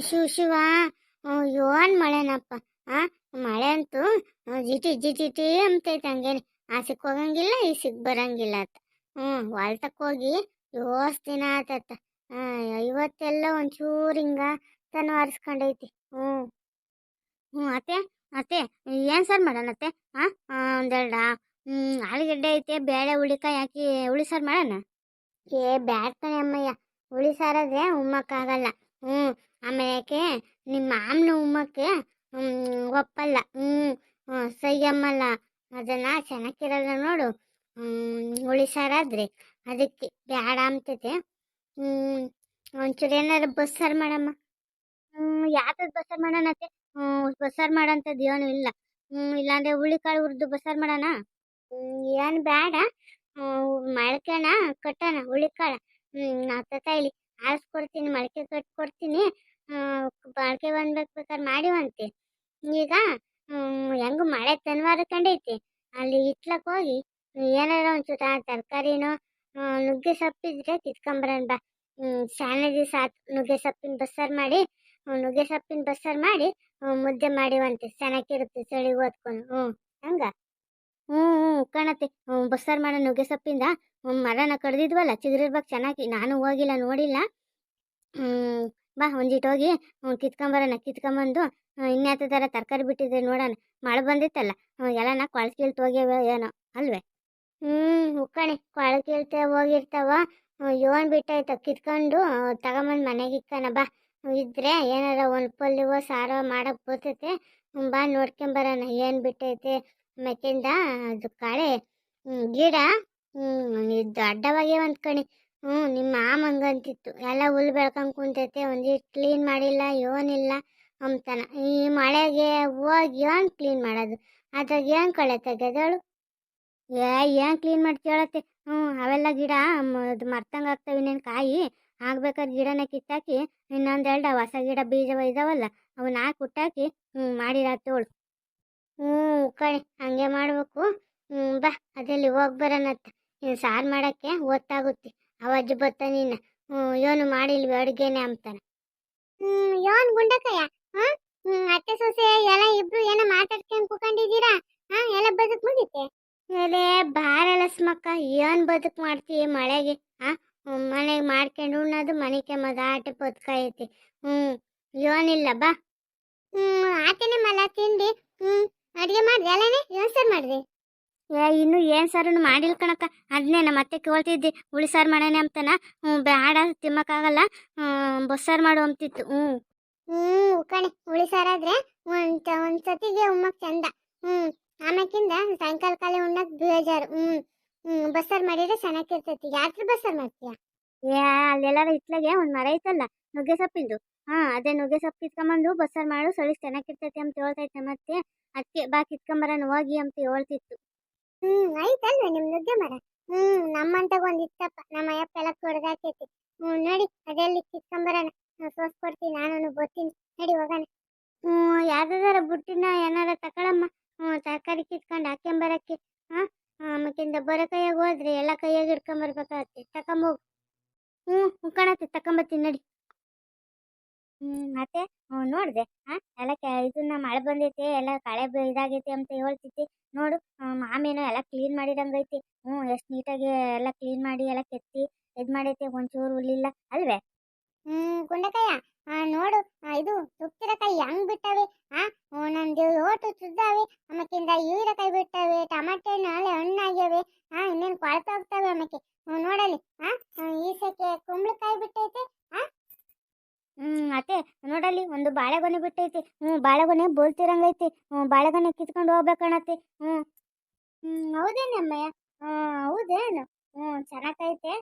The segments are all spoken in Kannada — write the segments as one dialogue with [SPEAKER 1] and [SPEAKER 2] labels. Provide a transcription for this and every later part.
[SPEAKER 1] ಶಿವ ಶಿವ ಯೋನ್ ಮಳೆನಪ್ಪ? ಆ, ಮಳೆ ಅಂತೂ ಜಿಟಿ ಜಿಟಿ ಅಂತೈತೆ ಹಂಗೇನೆ. ಆ ಸಿಕ್ ಹೋಗಂಗಿಲ್ಲ ಈ ಸಿಕ್ ಬರಂಗಿಲ್ಲ ಆತ ಹ್ಮ್, ಹೊಲ್ತಕ್ ಹೋಗಿ ಯೋಸ್ ದಿನ ಆತತ್ತ ಇವತ್ತೆಲ್ಲ ಒಂಚೂರು ಹಿಂಗ ತನ್ನ ಆರಿಸ್ಕೊಂಡೈತಿ ಹ್ಮ್ ಹ್ಞೂ ಅತ್ತೆ ಅತ್ತೆ ಏನು ಸರ್ ಮಾಡೋಣ ಅತ್ತೆ? ಆ ಆ, ಒಂದೆರಡ. ಆಲೂಗಡ್ಡೆ ಐತೆ ಬೇಳೆ ಹುಳಿಕಾಯಿ ಹಾಕಿ ಹುಳಿ ಸಾರು ಮಾಡೋಣ? ಏ ಬ್ಯಾಡ ಕಣೆ ಅಮ್ಮಯ್ಯ. ಹುಳಿ ಸಾರಾದ್ರೆ ಉಮ್ಮಕ್ಕಾಗಲ್ಲ ಹ್ಞೂ ಆಮೇಲೆ ಯಾಕೆ ನಿಮ್ಮ ಮಾಮನ ಉಮ್ಮಕ್ಕೆ ಒಪ್ಪಲ್ಲ. ಹ್ಞೂ ಸೈಯಮ್ಮಲ್ಲ ಅದನ್ನು ಚೆನ್ನಾಗಿರಲ್ಲ ನೋಡು. ಹುಳಿ ಸಾರಾದ್ರೆ ಅದಕ್ಕೆ ಬೇಡ ಅಂತೈತೆ ಹ್ಞೂ ಒಂಚೂರು ಏನಾರು ಬಸ್ಸಾರು ಮಾಡಮ್ಮ. ಹ್ಞೂ ಯಾವ್ದು ಬಸ್ಸಾರು ಮಾಡೋಣ ಅತ್ತೆ? ಹ್ಞೂ ಬಸ್ಸಾರು ಮಾಡೋಂಥದ್ದು ಏನೂ ಇಲ್ಲ. ಇಲ್ಲಾಂದ್ರೆ ಹುಳಿಕಾಳು ಹುರಿದು ಬಸ್ಸಾರು ಮಾಡೋಣ? ಏನು ಬೇಡ ಮೊಳಕೆನ ಕಟ್ಟೋಣ ಕಾಳು. ನಾ ಇಲ್ಲಿ ಆರಿಸ್ಕೊಡ್ತೀನಿ ಮೊಳಕೆ ಕಟ್ಕೊಡ್ತೀನಿ. ಮೊಳಕೆ ಬಂದ್ಬೇಕು ಬೇಕಾದ್ರೆ ಮಾಡಿವಂತೆ ಈಗ ಹ್ಮ್, ಹೆಂಗು ಮಳೆ ತನ್ವಾರ ಕಂಡೈತಿ ಅಲ್ಲಿ ಇಟ್ಲಕ್ ಹೋಗಿ ಏನಾರ ಒಂಚೂರು ತರಕಾರಿನೋ ನುಗ್ಗೆ ಸೊಪ್ಪಿದ್ರೆ ಕಿತ್ಕೊಂಬರೋಣ ಬಾ. ಹ್ಮ್ ಶಾನೆ ದಿವಸ ನುಗ್ಗೆ ಸೊಪ್ಪಿನ ಬಸ್ಸಾರು ಮಾಡಿ ಹ್ಮ್, ನುಗ್ಗೆ ಸೊಪ್ಪಿನ ಬಸ್ಸಾರು ಮಾಡಿ ಹ್ಮ್, ಮುದ್ದೆ ಮಾಡಿವಂತೆ. ಚೆನ್ನಾಗಿರುತ್ತೆ ಚಳಿ ಓದ್ಕೊಂಡು ಹ್ಞೂ ಹಂಗ? ಹ್ಞೂ ಹ್ಞೂ ಕಾಣತ್ತೆ ಬಸ್ಸಾರು ಮಾಡೋ ನುಗ್ಗೆ ಸೊಪ್ಪಿಂದ ಮರನ ಕಡ್ದಿದ್ವಲ್ಲ, ಚಿಗುರಿರ್ಬೇಕು ಚೆನ್ನಾಗಿ. ನಾನು ಹೋಗಿಲ್ಲ, ನೋಡಿಲ್ಲ. ಬಾ ಒಂದಿಟ್ಟು ಹೋಗಿ ಕಿತ್ಕೊಂಬರೋಣ, ಕಿತ್ಕೊಂಬಂದು ಇನ್ಯಾತ ಥರ ತರಕಾರಿ ಬಿಟ್ಟಿದ್ರೆ ನೋಡೋಣ. ಮಳೆ ಬಂದಿತ್ತಲ್ಲ ಎಲ್ಲನ ಕೊಳಕೀಳ್ತು ಹೋಗ್ಯಾವ ಏನೋ, ಅಲ್ವೇ? ಹ್ಞೂ ಉಕ್ಕಣಿ ಕೊಳಕೀಳ್ತೆ ಹೋಗಿರ್ತಾವ. ಯೋನ್ ಬಿಟ್ಟೈತೆ ಕಿತ್ಕೊಂಡು, ತಗೊಂಬಂದು ಮನೆಗೆ ಇಕ್ಕಣ, ಬಾ. ಇದ್ರೆ ಏನಾರ ಒಂದು ಪಲ್ಯವೋ ಸಾರೋ ಮಾಡಕ್ಕೆ ಬರ್ತೈತೆ. ಬಾ ನೋಡ್ಕೊಂಬರೋಣ ಏನು ಬಿಟ್ಟೈತೆ? ಮೆಕ್ಕಿಂದ ಅದು ಕಾಳೆ ಗಿಡ ಅಡ್ಡವಾಗೇ ಒಂದು ಕಣಿ. ಹ್ಞೂ ನಿಮ್ಮ ಮಾಮಂಗಂತಿತ್ತು ಎಲ್ಲ ಹುಲ್ ಬೆಳ್ಕೊಂಡು ಕುಂತೈತೆ. ಒಂದಿಷ್ಟು ಕ್ಲೀನ್ ಮಾಡಿಲ್ಲ, ಏನಿಲ್ಲ. ಅಂತಾನ ಈ ಮಳೆಗೆ ಹೋಗಿ ಏನು ಕ್ಲೀನ್ ಮಾಡೋದು? ಅದ್ರಾಗ ಏನು ಕಳೆ ತೆಗೆದಳು ಏ, ಏನು ಕ್ಲೀನ್ ಮಾಡ್ತೀಳತ್ತೆ ಹ್ಞೂ ಅವೆಲ್ಲ ಗಿಡ ಅದು ಮರ್ತಂಗೆ ಆಗ್ತವೆ ಇನ್ನೇನು ಕಾಯಿ. ಆಗ್ಬೇಕಾದ್ರೆ ಗಿಡನ ಕಿತ್ತಾಕಿ ಇನ್ನೊಂದೆರಡು ಹೊಸ ಗಿಡ ಬೀಜ ಇದಾವಲ್ಲ, ಅವನ್ನ ಹಾಕಿ ಹುಟ್ಟಾಕಿ ಹ್ಞೂ ಮಾಡಿರತ್ತೋಳು ಹ್ಞೂ ಕಣೆ, ಹಂಗೆ ಮಾಡಬೇಕು. ಹ್ಞೂ ಬಾ, ಅದರಲ್ಲಿ ಹೋಗಿ ಬರೋಣತ್ತ ನೀನು ಸಾರು ಮಾಡೋಕ್ಕೆ ಗೊತ್ತಾಗುತ್ತೆ. ಅವಜ್ಜಿ ಬತ್ತ ನೀನು. ಹ್ಞೂ ಏನು ಮಾಡಿಲ್ವಿ ಅಡುಗೆನೆ ಅಂತಾನೆ. ಹ್ಞೂ ಯೋನ್ ಗುಂಡಕಯ್ಯ ಹ್ಞೂ ಅತ್ತೆ ಸೊಸೆ ಎಲ್ಲ ಇಬ್ರು ಏನೋ ಮಾತಾಡ್ಕೊಂಡು ಕೂಕೊಂಡಿದ್ದೀರಾ ಹಾಂ, ಎಲ್ಲ ಬದುಕು ಮುಗೀತೆ? ಎಲೆ ಬಾರಲಸ್ಮಕ್ಕ, ಏನು ಬದುಕು ಮಾಡ್ತೀವಿ ಮಳೆಗೆ? ಮನೆಗೆ ಮಾಡ್ಕೊಂಡು ಉಣ್ಣೋದು ಮನೆಗೆ ಮದ ಆಟ ಬದುಕೈತಿ ಹ್ಞೂ ಯೋನಿಲ್ಲ ಬಾ. ಹ್ಞೂ ಆತೇನೆ ಮಲ ತಿಂಡಿ. ಹ್ಞೂ ಅಡುಗೆ ಮಾಡಿದೆ ಅಲ್ಲನೇ? ಏನು ಸರ್ ಮಾಡಿದೆ? ಏ ಇನ್ನು ಏನು ಸಾರು ಮಾಡಿಲ್ಲ ಕಣಕ್ಕ. ಅದನ್ನೇ ನಮ್ಮ ಅತ್ತೆ ಕೇಳ್ತಿದ್ದೆ ಹುಳಿ ಸಾರು ಮಾಡೋಣ ಅಂತನ. ಹ್ಞೂ ಬೇಡ ತಿಮ್ಮಕ್ಕಾಗಲ್ಲ. ಬಸ್ಸಾರು ಮಾಡು ಅಂತಿತ್ತು. ಹ್ಞೂ ಹ್ಞೂ ಕಣೆ ಹುಳಿ ಸಾರಾದ್ರೆ ಒಂದು ಒಂದು ಸತಿಗೆ ಉಮ್ಮಕ್ ಚಂದ. ಹ್ಞೂ ಆಮ್ಯಾಕಿಂದ ಸಾಯಂಕಾಲ ಕಾಲೇ ಉಣ್ಣಕ್ಕೆ ಬೇಜಾರು. ಹ್ಞೂ ಬಸ್ಸಾರು ಮಾಡಿದ್ರೆ ಚೆನ್ನಾಗಿರ್ತೈತಿ ಯಾತ್ರ ಬಸ್ಸಾರು ಮಾಡ್ತೀಯಾ? ಏ, ಅಲ್ಲೆಲ್ಲಾರ ಇತ್ಲಾಗೆ ಒಂದು ಮರ ಐತಲ್ಲ ನುಗ್ಗೆ ಸೊಪ್ಪಿಂದು ಹಾ, ಅದೇ ನುಗ್ಗೆ ಸೊಪ್ಪು ಕಿತ್ಕೊಂಬಂದು ಬಸ್ಸಾರು ಮಾಡು ಸೊಳಿ ಚೆನ್ನಾಗಿರ್ತೈತಿ ಅಂತ ಹೇಳ್ತೈತೆ ಮತ್ತೆ ಅದಕ್ಕೆ ಬಾ ಕಿತ್ಕೊಂಬರನ ಹೋಗಿ ಅಂತ ಹೇಳ್ತಿತ್ತು. ಹ್ಮ್ ಐತಲ್ವ ನಿಮ್ ನುಗ್ಗೆ ಮರ? ಹ್ಮ್, ನಮ್ಮಂತಾಗ ಒಂದ್ ಇತ್ತಪ್ಪ ನಮ್ಮ ಅಯ್ಯಪ್ಪ ಎಲ್ಲ ಕೊಡ್ದಾಕೈತಿ. ಹ್ಮ್, ನೋಡಿ, ಅದೆಲ್ಲಿ ಕಿತ್ಕೊಂಬರಣ ಕೊಡ್ತೀನಿ ನಾನು ಬರ್ತೀನಿ ನಡಿ, ಹೋಗೋಣ. ಹ್ಮ್ ಯಾವ್ದಾರ ಬುಟ್ಟಿನ ಏನಾರ ತಕೊಳಮ್ಮ. ಹ್ಮ್, ತರಕಾರಿ ಕಿತ್ಕೊಂಡು ಹಾಕೊಂಬರಕ್ಕೆ ಹಾ? ಆಮೇಕಿಂದ ಬರೋ ಕೈಯಾಗ ಹೋದ್ರೆ ಎಲ್ಲ ಕೈಯಾಗ ಹಿಡ್ಕೊಂಬರ್ಬೇಕಾಗತ್ತೆ ತಕೊಂಬೋಗು ಹ್ಞೂ ಉಕ್ಕಣತ್ತೆ ತಕೊಂಬತ್ತೀನಿ ನಡಿ. ಹ್ಮ್, ಮತ್ತೆ? ಹ್ಞೂ ನೋಡಿದೆ. ಹಾಂ, ಎಲ್ಲ ಇದನ್ನ ಮಳೆ ಬಂದೈತೆ, ಎಲ್ಲ ಕಳೆ ಇದಾಗೈತಿ ಅಂತ ಹೇಳ್ತಿದ್ದೆ. ನೋಡು ಮಾಮೇನು ಎಲ್ಲ ಕ್ಲೀನ್ ಮಾಡಿದಂಗೈತಿ. ಹ್ಞೂ ಎಷ್ಟು ನೀಟಾಗಿ ಎಲ್ಲ ಕ್ಲೀನ್ ಮಾಡಿ, ಎಲ್ಲ ಕೆತ್ತಿ, ಇದು ಮಾಡೈತೆ. ಒಂಚೂರು ಉಳಿಲ್ಲ ಅಲ್ವೇ? ಹ್ಮ್ ಗುಂಡಕಾಯ ನೋಡು ಇದು ಕೈ ಹೆಂಗ್ ಬಿಟ್ಟವೆ? ಆ ಒಂದೊಂದು ಓಟು ತುದ್ದಾವೆ ಆಮೇಕಿಂದ ಹೀರೆಕಾಯಿ ಬಿಟ್ಟವೆ ಟಮಾಟೆ ನಾಳೆ ಹಣ್ಣಾಗ್ಯವೆ ಹಾ ಇನ್ನೇನು ಕೊಳ್ತಾ ಹೋಗ್ತವೆ ಆಮೇಕೆ ಹ್ಮ್, ನೋಡಲಿ ಹಾ ಈ ಸೆಕೆ ಕುಂಬಳಕಾಯಿ ಬಿಟ್ಟೈತೆ ಹಾ ಹ್ಮ್ ಅತ್ತೆ ನೋಡಲಿ ಒಂದು ಬಾಳೆಗೊನೆ ಬಿಟ್ಟೈತಿ. ಹ್ಞೂ ಬಾಳೆಗೊನೆ ಬೋಲ್ತಿರಂಗೈತಿ. ಹ್ಞೂ ಬಾಳೆಗೊನೆ ಕಿತ್ಕೊಂಡು ಹೋಗ್ಬೇಕಣತ್ತೆ ಹ್ಞೂ. ಹ್ಮ್ ಹೌದೇನಮ್ಮಯ್ಯ ಹ್ಞೂ ಹೌದೇನು? ಹ್ಞೂ ಚೆನ್ನಾಗೈತೆ.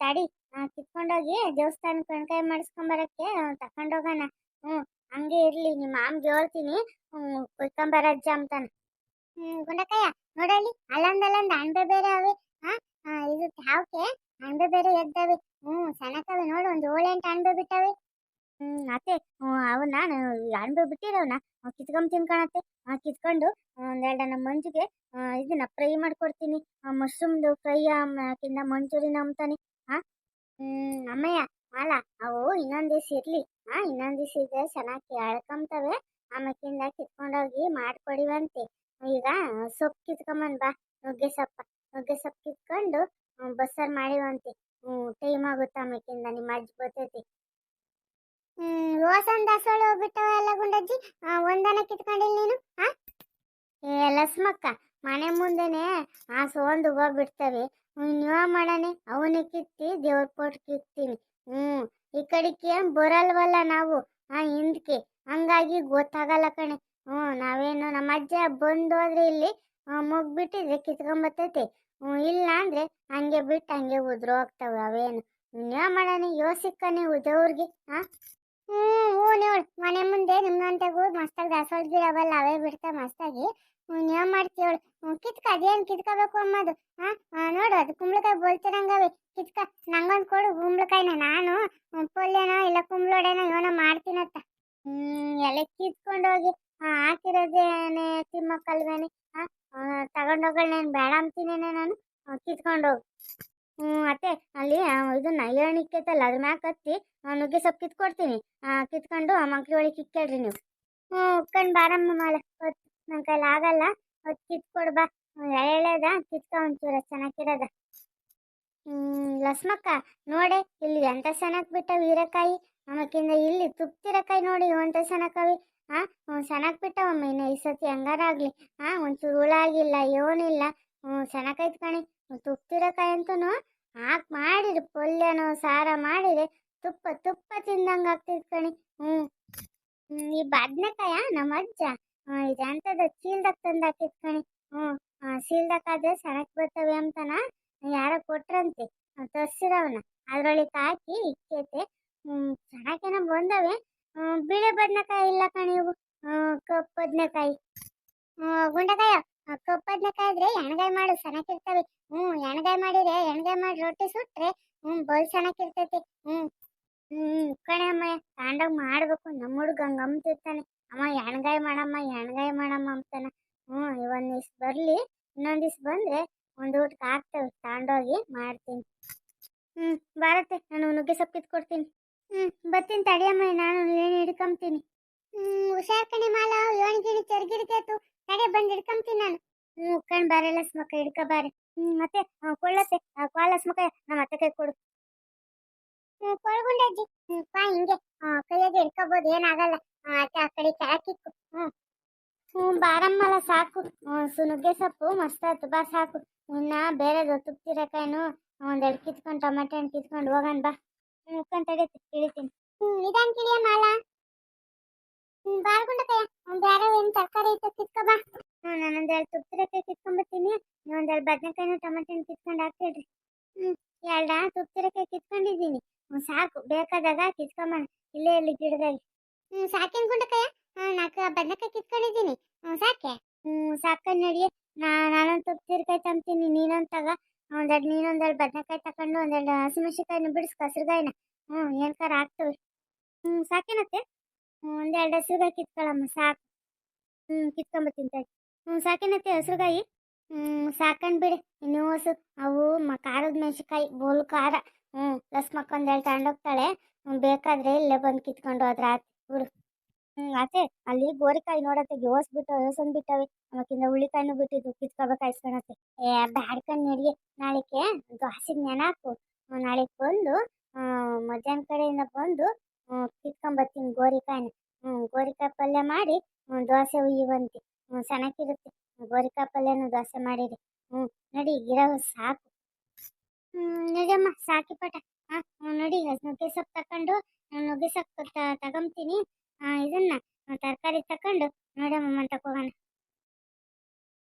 [SPEAKER 1] ತಡಿ ಕಿತ್ಕೊಂಡೋಗಿ ದೇವಸ್ಥಾನ ಕಣ್ಕಾಯಿ ಮಾಡಿಸ್ಕೊಂಬರಕ್ಕೆ ತಕೊಂಡೋಗೋಣ. ಹ್ಞೂ. ಹಂಗೆ ಇರ್ಲಿ, ನಿಮ್ಮ ಮಾಮ್ಗೆ ಹೇಳ್ತೀನಿ ಕುಯ್ಕೊಂಬರಜ್ಜ ಅಂತಾನೆ ಹ್ಮ್, ಗುಂಡಕಯ್ಯ, ನೋಡಲ್ಲಿ, ಅಲ್ಲೊಂದ್ ಅಲ್ಲೊಂದ್ ಅಣಬೆ ಬೇರೆ ಅವೆ. ಹಾ ಇದು ಹಾವ್ಕೆ ಅಣಬೆ ಬೇರೆ ಎದ್ದವೆ. ಹ್ಮ್ ಸಣ್ಣಕವೆ ನೋಡು, ಒಂದು ಏಳೆಂಟು ಅಣಬೆ ಬಿಟ್ಟವೆ. ಹ್ಮ್, ಅತ್ತೆ ಅವನ್ನ ಅಣ್ಬೆ ಬಿಟ್ಟಿರವನ್ನ ಕಿತ್ಕೊಂಡ್ ತಿನ್ಕೊಳತ್ತೆ ಕಿತ್ಕೊಂಡು ಒಂದೆರಡು ನಮ್ಮ ಮಂಜಿಗೆ ಇದನ್ನ ಫ್ರೈ ಮಾಡ್ಕೊಡ್ತೀನಿ. ಮಶ್ರೂಮ್ದು ಫ್ರೈ ಆಕಿಂದ ಮಂಚೂರಿನ ಅಂತಾನೆ ಹಾ? ಹ್ಮ್, ಅಮ್ಮಯ್ಯ ಮಾಲ ಅವು ಇನ್ನೊಂದ್ ದಿವ್ಸ ಇರ್ಲಿ. ಹಾ, ಇನ್ನೊಂದ್ ದಿವ್ಸ ಇದ್ರೆ ಚೆನ್ನಾಗಿ ಎಳ್ಕೊಂತವೆ ಆಮೇಕಿಂದ ಕಿತ್ಕೊಂಡೋಗಿ ಮಾಡ್ಕೊಡಿವಂತೆ. ಈಗ ಸೊಪ್ಪು ಕಿತ್ಕೊಂಬಂದ್ ಬಾ ನುಗ್ಗೆ ಸೊಪ್ಪ ನುಗ್ಗೆ ಸೊಪ್ಪು ಕಿತ್ಕೊಂಡು ಬಸ್ಸಾರು ಮಾಡಿವಂತೆ. ಹ್ಞೂ ಟೈಮ್ ಆಗುತ್ತೆ ಆಮೇಕಿಂದ ನಿಮ್ಮ ಅಜ್ಜಿ ಬರ್ತೈತಿ. ಹ್ಮ್ ರೋಸನ್ ದಾಸೋಳ ಹೋಗ್ಬಿಟ್ಟವ ಎಲ್ಲ ಗುಂಡಜ್ಜಿ? ಒಂದನ ಕಿತ್ಕೊಂಡಿಲ್ಲ ನೀನು? ಹಾ? ಏ, ಲಸ್ಮಕ್ಕ, ಮನೆ ಮುಂದೆನೆ ಆ ಸೋಂದು ಹೋಗ್ಬಿಡ್ತವೆ ಬಿಡ್ತವೆ ನೀವ ಮಾಡನೆ ಅವನೇ ಕಿತ್ತಿ ದೇವ್ರ ಪೋಟ್ ಕಿತ್ತೀನಿ. ಹ್ಮ್, ಈ ಕಡೆಗೆ ಬರಲ್ವಲ್ಲ ನಾವು? ಆ ಹಿಂದಕ್ಕೆ ಹಂಗಾಗಿ ಗೊತ್ತಾಗಲ್ಲ ಕಣೆ. ಹ್ಮ್, ನಾವೇನು ನಮ್ಮ ಅಜ್ಜ ಬಂದು ಹೋದ್ರೆ ಇಲ್ಲಿ ಮುಗ್ಬಿಟ್ಟಿದ್ರೆ ಕಿತ್ಕೊಂಬತ್ತೈತೆ. ಹ್ಮ್, ಇಲ್ಲ ಅಂದ್ರೆ ಹಂಗೆ ಬಿಟ್ಟು ಹಂಗೆ ಉದ್ರು ಹೋಗ್ತವೆ ಅವೇನು. ನೀವ ಮಾಡೋಣ? ಯೋಸಿಕ್ಕ ನೀವು ದೇವ್ರಿಗೆ ಹಾ ಹ್ಮ್, ಹ್ಞೂ ನೋಡ್. ಮನೆ ಮುಂದೆ ನಿಮ್ಮಂತೆಗೂ ಮಸ್ತಾಗಿ ದಾಸವಾಳ ಗಿಡ ಅವಲ್ಲ ಅವೇ ಬಿಡ್ತಾವ ಮಸ್ತಾಗಿ ನೀವು ಮಾಡ್ತೀವಳು ಕಿತ್ಕ, ಅದೇನು ಕಿತ್ಕೋಬೇಕು ಅಮ್ಮದು, ಹಾ? ನೋಡು, ಅದು ಕುಂಬಳಕಾಯಿ ಬೋಲ್ತಿರಂಗವೆ ಕಿತ್ಕ, ನಂಗೊಂದು ಕೊಡು ಕುಂಬಳಕಾಯಿನ ನಾನು ಪೊಲ್ಲೆನೋ ಇಲ್ಲ ಕುಂಬಳೋಡೆನೋ ಏನೋ ಮಾಡ್ತೀನತ್ತ ಹ್ಮ್ ಎಲೆ ಕಿತ್ಕೊಂಡೋಗಿ ಹಾಕಿರೋದೇನೆ ತಿಮ್ಮಕ್ಕಲ್ವೇನೆ, ಹಾ? ತಗೊಂಡೋಗಳನ್ನೇನು ಬೇಡ ಅಂತೀನೇನೆ ನಾನು ಕಿತ್ಕೊಂಡು ಕಿತ್ಕೊಂಡೋಗು ಅತ್ತೆ ಅಲ್ಲಿ ಇದು ಇದನ್ನ ಏಣಿಕ್ಕೈತಲ್ಲ ಅದ್ರ ಮ್ಯಾಕ್ ಹತ್ತಿ ಆ, ನುಗ್ಗೆ ಸೊಪ್ಪು ಕಿತ್ಕೊಡ್ತೀನಿ. ಕಿತ್ಕೊಂಡು ಆ ಮಂಕ್ರಿ ಒಳಗೆ ಕಿಕ್ಕೇಳ್ರಿ ನೀವು. ಹ್ಞೂ ಉಕ್ಕಂಡು ಬಾರಮ್ಮ ಮಾಲ. ಹೊತ್ತು ನನ್ನ ಕೈಲಿ ಆಗಲ್ಲ. ಹೊತ್ತು ಕಿತ್ಕೊಡು ಬಾ. ಎಳೆದ ಕಿತ್ಕೊ ಒಂಚೂರ ಚೆನ್ನಾಗಿರೋದ. ಹ್ಞೂ ಲಸ್ಮಕ್ಕ ನೋಡೆ ಇಲ್ಲಿ ಎಂತ ಸನಕ್ ಬಿಟ್ಟವು ಹೀರೆಕಾಯಿ? ಆಮೇಕಿಂದ ಇಲ್ಲಿ ತುಪ್ತಿರಕಾಯಿ ನೋಡಿ ಎಂತ ಸನಕವಿ ಹಾ ಸನಕ್ ಬಿಟ್ಟವಮ್ಮ ಇನ್ನು ಈ ಸತಿ ಹೆಂಗಾರ ಆಗ್ಲಿ. ಹಾ ಒಂಚೂರು ಹುಳ ಆಗಿಲ್ಲ ಏನಿಲ್ಲ. ಹ್ಞೂ ಸನಕೈತ್ ಕಣಿ. ತುಪ್ತಿರಕಾಯಿ ಅಂತೂ ಹಾಕ್ ಮಾಡಿರಿ ಪಲ್ಯನೋ ಸಾರ ಮಾಡಿದ್ರೆ ತುಪ್ಪ ತುಪ್ಪ ತಿಂದಂಗ ಆಗ್ತೈತ್ ಕಣಿ. ಹ್ಮ್ ಹ್ಮ್, ಈ ಬದ್ನೆಕಾಯ? ನಮ್ಮ ಅಜ್ಜ? ಇದೆಂತದ ಚೀಲ್ದಾಗ ತಂದು ಹಾಕಿತ್ ಕಣಿ. ಹ್ಮ್ ಸೀಲ್ದಕ್ಕಾದ್ರೆ ಸಣಕ್ ಬರ್ತವೆ ಅಂತನ? ಯಾರ ಕೊಟ್ರಂತೆ. ತರ್ಸಿರವನ. ಅದ್ರೊಳಗೆ ಹಾಕಿ ಇಕ್ಕೈತೆ. ಸಣಕೇನ ಬಂದವೆ. ಬಿಳಿ ಬದ್ನೆಕಾಯಿ ಇಲ್ಲ ಕಣಿ ಇವು. ಕಪ್ಪು ಬದ್ನೆಕಾಯಿ. ಹ್ಮ್, ಗುಂಡಕಾಯ. ಇದ್ರೆ ಎಣ್ಗಾಯಿ ಮಾಡು ಸಣಕಿರ್ತವೆ ಹ್ಮ್, ಎಣ್ಗಾಯಿ ಮಾಡಿದ್ರೆ ಎಣ್ಗಾಯಿ ಮಾಡಿ ರೊಟ್ಟಿ ಸುಟ್ರೆ, ಹ್ಮ್, ಬಲ್ ಸಣಕಿರ್ತೈತಿ ಹ್ಮ್ ಹ್ಮ್, ಕಣೆ ಅಮ್ಮ, ತಾಂಡಾಗ ಮಾಡ್ಬೇಕು. ನಮ್ಮ ಹುಡುಗ ಹಂಗ ಅಮ್ಮ, ಎಣ್ಗಾಯಿ ಮಾಡಮ್ಮ ಎಣ್ಗಾಯಿ ಮಾಡಮ್ಮ ಅಂತಾನ. ಹ್ಮ್ ಇವನ್ ದಿವ್ಸ ಬರ್ಲಿ, ಇನ್ನೊಂದ್ ದಿವ್ಸ ಬಂದ್ರೆ ಒಂದ್ ಊಟಕ್ಕೆ ಹಾಕ್ತೇವೆ. ತಾಂಡೋಗಿ ಮಾಡ್ತೀನಿ. ಹ್ಮ್, ಬಾರತ್ತೆ. ನಾನು ನುಗ್ಗೆ ಸೊಪ್ಪು ಕಿತ್ಕೊಡ್ತೀನಿ ಹ್ಮ್ ಬರ್ತೀನಿ ತಡಿಯಮ್ಮ ನಾನು ಏನು ಹಿಡ್ಕೊಂತೀನಿ ಹ್ಮ್, ಹುಷಾರ್ ಕಣೆ ಮಾಲ ಏಣ್ ಗಿಣಿ ಚರ್ಗಿರ್ತೇತು ತಡೆ ಬಂದು ಹಿಡ್ಕೊಂತೀನಿ ನಾನು. ಹ್ಮ್, ಕಣ್ ಬಾರಲ್ಲ ಸ್ಮಕ್ಕ ಹಿಡ್ಕ ಬಾರೆ. ಹ್ಮ್, ಮತ್ತೆ ಕೊಳ್ಳತ್ತೆ ಕಾಲ ಸ್ಮಕ್ಕ ನಮ್ಮ ಅತ್ತೆ ಕೈ ಕೊಡು. ಕೊಳ್ಗುಂಡಜ್ಜಿ ಪಾ, ಹಿಂಗೆ ಕೈಯಾಗೆ ಹಿಡ್ಕೋಬೋದು, ಏನಾಗಲ್ಲ. ಅತ್ತೆ ಆ ಕಡೆ ಕೆಳಕಿಕ್ಕು ಹ್ಮ್. ಹ್ಞೂ ಬಾರಮ್ಮಲ, ಸಾಕು. ಸುನುಗ್ಗೆ ಸೊಪ್ಪು, ಮಸ್ತ್ ಆಯ್ತು, ಬಾ, ಸಾಕು. ಇನ್ನ ಬೇರೆದು ತುಪ್ತಿರಕಾಯಿನು ಒಂದೆರಡು ಕಿತ್ಕೊಂಡು, ಟೊಮೆಟೊ ಹಣ್ಣು ಕಿತ್ಕೊಂಡು ಹೋಗೋಣ ಬಾ. ಹ್ಞೂ ಕಣ್ ತಡೀತಿ ಇಳಿತೀನಿ. ಹ್ಞೂ ಮಾಲ. ಹ್ಞೂ ಒಂದು ಬೇರೆ ಏನು ತರಕಾರಿ ಐತೆ ಕಿತ್ಕೊ ಬಾ. ಹ್ಞೂ ನಾನೊಂದೆರಡು ತುಪ್ತಿರಕಾಯಿ ಕಿತ್ಕೊಂಬತ್ತೀನಿ ಒಂದೆರಡು ಬದನೆಕಾಯಿನು ಟೊಮೆಟೊ ಹಣ್ಣು ಕಿತ್ಕೊಂಡು ಹಾಕ್ತಿಡ್ರಿ ಹ್ಞೂ ಎರಡ ತುಪ್ತಿರಕಾಯಿ ಕಿತ್ಕೊಂಡಿದ್ದೀನಿ. ಹ್ಞೂ ಸಾಕು. ಬೇಕಾದಾಗ ಕಿತ್ಕೊಂಬಣ ಇಲ್ಲೇ ಇಲ್ಲಿ ಗಿಡದಲ್ಲಿ. ಹ್ಞೂ ಸಾಕೇನು ಗುಂಡಕಾಯ ಹಾಂ ನಾಲ್ಕು ಬದನೆಕಾಯಿ ಕಿತ್ಕೊಂಡಿದ್ದೀನಿ. ಹ್ಞೂ ಸಾಕೆ? ಹ್ಞೂ ಸಾಕಂಡು ನಡಿ ನಾ, ನಾನೊಂದು ತುಪ್ತಿರ್ಕಾಯಿ ತಂತೀನಿ ನೀನೊಂದು ತಗ. ಒಂದೆರಡು ನೀನೊಂದೆರಡು ಬದನೆಕಾಯಿ ತಗೊಂಡು ಒಂದೆರಡು ಹಸಿಮೆಣಸಿಕಾಯಿನ ಬಿಡಿಸ್, ಕಸ್ರಗಾಯಿನ. ಹ್ಞೂ ಏನ್ಕಾರ ಆಗ್ತವೆ. ಹ್ಞೂ ಸಾಕೇನತ್ತೆ? ಒಂದೆರಡು ಹಸಿರುಗಾಯಿ ಕಿತ್ಕೊಳ್ಳಮ್ಮ ಸಾಕು. ಹ್ಞೂ ಕಿತ್ಕೊಂಬತ್ತೀನಿ ತಡಿ. ಹ್ಞೂ ಸಾಕೇನತ್ತೆ ಹಸಿರುಗಾಯಿ? ಹ್ಞೂ ಸಾಕಂಡ್ ಬಿಡಿ. ಇನ್ನೂ ಹಸು. ಅವು ಮ, ಖಾರದ ಮೆಣಸಿಕಾಯಿ ಬೋಲ್ ಖಾರ. ಹ್ಞೂ ಲಸ್ಮಕ್ಕ ಎರಡು ತಗೊಂಡೋಗ್ತಾಳೆ ಬೇಕಾದರೆ ಇಲ್ಲೇ ಬಂದು ಕಿತ್ಕೊಂಡು ಹೋದ್ರೆ ಆತು ಬಿಡು. ಹ್ಞೂ ಅತ್ತೆ ಅಲ್ಲಿ ಗೋರಿಕಾಯಿ ನೋಡತ್ತೆ ಯೋಸ್ ಬಿಟ್ಟು ಯೋಸನ್ ಬಿಟ್ಟವೆ. ಅವಕ್ಕಿಂತ ಹುಳಿಕಾಯಿನೂ ಬಿಟ್ಟಿದ್ದು. ಕಿತ್ಕೋಬೇಕು ಏ ಬ್ಯಾಡ್ಕಂಡು ನಡಿಗೆ. ನಾಳೆಗೆ ಹಸಿಗೆ ನೆನಾಕು ನಾಳೆಗೆ ಬಂದು ಮಧ್ಯಾಹ್ನ ಕಡೆಯಿಂದ ಬಂದು ಕಿತ್ಕೊಂಬರ್ತೀನಿ ಗೋರಿಕಾಯಿನ. ಗೋರಿಕಾಯಿ ಪಲ್ಯ ಮಾಡಿ ದೋಸೆ ಉಯ್ಯುವಂತೆ ಹ್ಞೂ ಚೆನ್ನಾಗಿರುತ್ತೆ ಗೋರಿಕಾಯಿ ಪಲ್ಯನೂ ದೋಸೆ ಮಾಡಿರಿ. ಹ್ಞೂ ನಡಿ, ಗಿಡ ಸಾಕು. ನಡಿಯಮ್ಮ, ಸಾಕಿ ಪಟ. ಹಾಂ ನೋಡಿ ನುಗ್ಗೆ ಸೊಪ್ಪು ತಕೊಂಡು ನುಗ್ಗೆ ಸೊಪ್ಪು ತಗೊಂತೀನಿ ಇದನ್ನ ತರಕಾರಿ ತಕೊಂಡು ನೋಡಮ್ಮ ತಗೋಣ